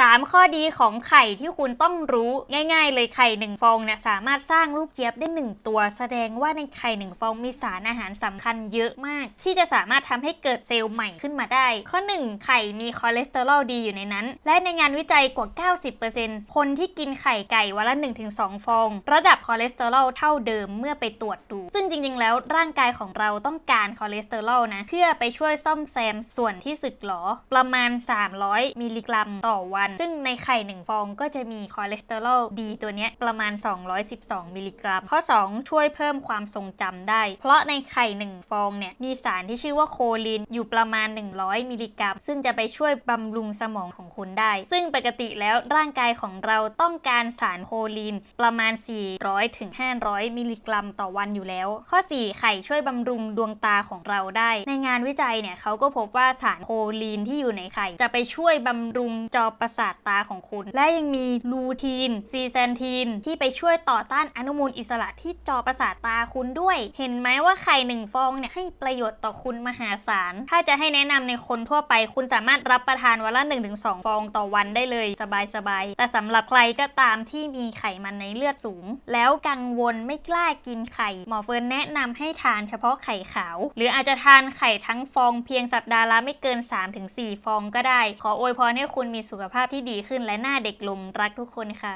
3 ข้อดีของไข่ที่คุณต้องรู้ง่าย ๆ เลยไข่ 1 ฟองเนี่ยสามารถสร้างลูกเจี๊ยบได้ 1 ตัว แสดงว่าในไข่ 1 ฟองมีสารอาหารสำคัญเยอะมาก ที่จะสามารถทำให้เกิดเซลล์ใหม่ขึ้นมาได้ ข้อ 1 ไข่มีคอเลสเตอรอลดีอยู่ในนั้น และในงานวิจัยกว่า 90%คนที่กินไข่ไก่วันละ 1-2 ฟอง ระดับคอเลสเตอรอลเท่าเดิมเมื่อไปตรวจดู ซึ่งจริงๆ แล้วร่างกายของเราต้องการคอเลสเตอรอลนะ เพื่อไปช่วยซ่อมแซมส่วนที่สึกหรอ ประมาณ 300 มิลลิกรัมต่อวัน ซึ่งในไข่ 1 ฟองก็จะมีคอเลสเตอรอลดีตัวนี้ประมาณ 212 มิลลิกรัม ข้อ 2 ช่วยเพิ่มความทรงจำได้ เพราะในไข่ 1 ฟองเนี่ยมีสารที่ชื่อว่าโคลีนอยู่ประมาณ 100 มิลลิกรัม ซึ่งจะไปช่วยบำรุงสมองของคุณได้ ซึ่งปกติแล้วร่างกายของเราต้องการสารโคลีนประมาณ 400ถึง500 มิลลิกรัม ต่อวันอยู่แล้วข้อ 4 ไข่ช่วยบำรุงดวงตาของเราได้ ในงานวิจัยเนี่ยเขาก็พบว่าสารโคลีนที่อยู่ในไข่ จะไปช่วยบำรุงจอประสาทตาของคุณ และยังมีลูทีนซีแซนทีน ที่ไปช่วยต่อต้านอนุมูลอิสระที่จอประสาทตาคุณด้วย เห็นไหมว่าไข่หนึ่งฟองเนี่ยให้ประโยชน์ต่อคุณมหาศาล ถ้าจะให้แนะนำในคนทั่วไป คุณสามารถรับประทานวันละ 1-2 ฟองต่อวันได้เลยสบายๆ แต่สำหรับใครก็ตามที่มีไขมันในเลือดสูง แล้วกังวลไม่กล้ากินไข่หมอเฟร์นแนะนำให้ทานเฉพาะไข่ขาว หรืออาจจะทานไข่ทั้งฟองเพียงสัปดาห์ละไม่เกิน 3-4 ฟองก็ได้ ขออวยพรให้คุณมีสุขภาพที่ดีขึ้นและหน้าเด็กลงรักทุกคนค่ะ